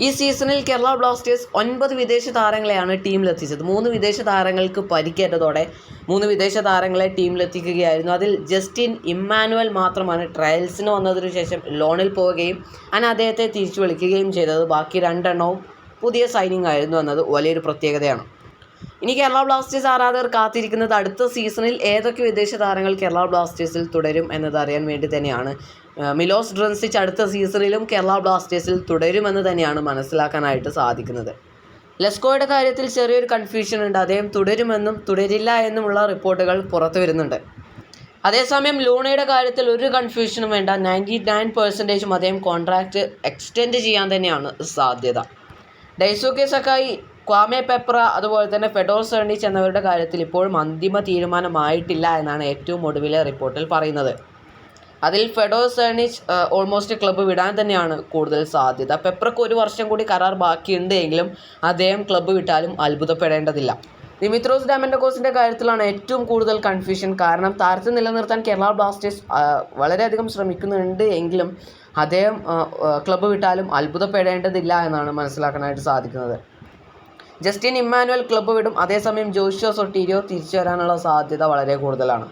ഈ സീസണിൽ കേരള ബ്ലാസ്റ്റേഴ്സ് ഒൻപത് വിദേശ താരങ്ങളെയാണ് ടീമിലെത്തിച്ചത്. മൂന്ന് വിദേശ താരങ്ങൾക്ക് പരിക്കേറ്റതോടെ മൂന്ന് വിദേശ താരങ്ങളെ ടീമിലെത്തിക്കുകയായിരുന്നു. അതിൽ ജസ്റ്റിൻ ഇമ്മാനുവൽ മാത്രമാണ് ട്രയൽസിന് വന്നതിനു ശേഷം ലോണിൽ പോവുകയും അങ്ങനെ അദ്ദേഹത്തെ തിരിച്ചു വിളിക്കുകയും ചെയ്തത്. ബാക്കി രണ്ടെണ്ണവും പുതിയ സൈനിങ് ആയിരുന്നു എന്നത് വലിയൊരു പ്രത്യേകതയാണ്. ഇനി കേരള ബ്ലാസ്റ്റേഴ്സ് ആരാധകർ കാത്തിരിക്കുന്നത് അടുത്ത സീസണിൽ ഏതൊക്കെ വിദേശ താരങ്ങൾ കേരള ബ്ലാസ്റ്റേഴ്സിൽ തുടരും എന്നത് അറിയാൻ വേണ്ടി തന്നെയാണ് മിലോസ് ഡ്രൻസിച്ച് അടുത്ത സീസണിലും കേരള ബ്ലാസ്റ്റേഴ്സിൽ തുടരുമെന്ന് തന്നെയാണ് മനസ്സിലാക്കാനായിട്ട് സാധിക്കുന്നത്. ലെസ്കോയുടെ കാര്യത്തിൽ ചെറിയൊരു കൺഫ്യൂഷൻ ഉണ്ട്. അദ്ദേഹം തുടരുമെന്നും തുടരില്ല എന്നുമുള്ള റിപ്പോർട്ടുകൾ പുറത്തു വരുന്നുണ്ട്. അതേസമയം ലൂണയുടെ കാര്യത്തിൽ ഒരു കൺഫ്യൂഷനും വേണ്ട. നയന്റി നയൻ പെർസെന്റേജും അദ്ദേഹം കോൺട്രാക്റ്റ് എക്സ്റ്റെൻഡ് ചെയ്യാൻ തന്നെയാണ് സാധ്യത. ഡൈസോക്കെ സക്കായി ക്വാമെ പെപ്ര അതുപോലെ തന്നെ ഫെഡോർ സെർണിച്ച് എന്നവരുടെ കാര്യത്തിൽ ഇപ്പോഴും അന്തിമ തീരുമാനമായിട്ടില്ല എന്നാണ് ഏറ്റവും ഒടുവിലെ റിപ്പോർട്ടിൽ പറയുന്നത്. അതിൽ ഫെഡോർ സെർണിച്ച് ഓൾമോസ്റ്റ് ക്ലബ്ബ് വിടാൻ തന്നെയാണ് കൂടുതൽ സാധ്യത. പെപ്രക്ക് ഒരു വർഷം കൂടി കരാർ ബാക്കിയുണ്ട് എങ്കിലും അദ്ദേഹം ക്ലബ്ബ് വിട്ടാലും അത്ഭുതപ്പെടേണ്ടതില്ല. ദിമിത്രോസ് ഡാമൻഡോക്കോസിന്റെ കാര്യത്തിലാണ് ഏറ്റവും കൂടുതൽ കൺഫ്യൂഷൻ കാരണം താരത്തെ നിലനിർത്താൻ കേരള ബ്ലാസ്റ്റേഴ്സ് വളരെയധികം ശ്രമിക്കുന്നുണ്ട് എങ്കിലും അദ്ദേഹം ക്ലബ്ബ് വിട്ടാലും അത്ഭുതപ്പെടേണ്ടതില്ല എന്നാണ് മനസ്സിലാക്കാനായിട്ട് സാധിക്കുന്നത്. ജസ്റ്റിൻ ഇമ്മാനുവൽ ക്ലബ്ബ് വിടും. അതേസമയം ജോഷിയോ സൊട്ടീരിയോ തിരിച്ചു വരാനുള്ള സാധ്യത വളരെ കൂടുതലാണ്.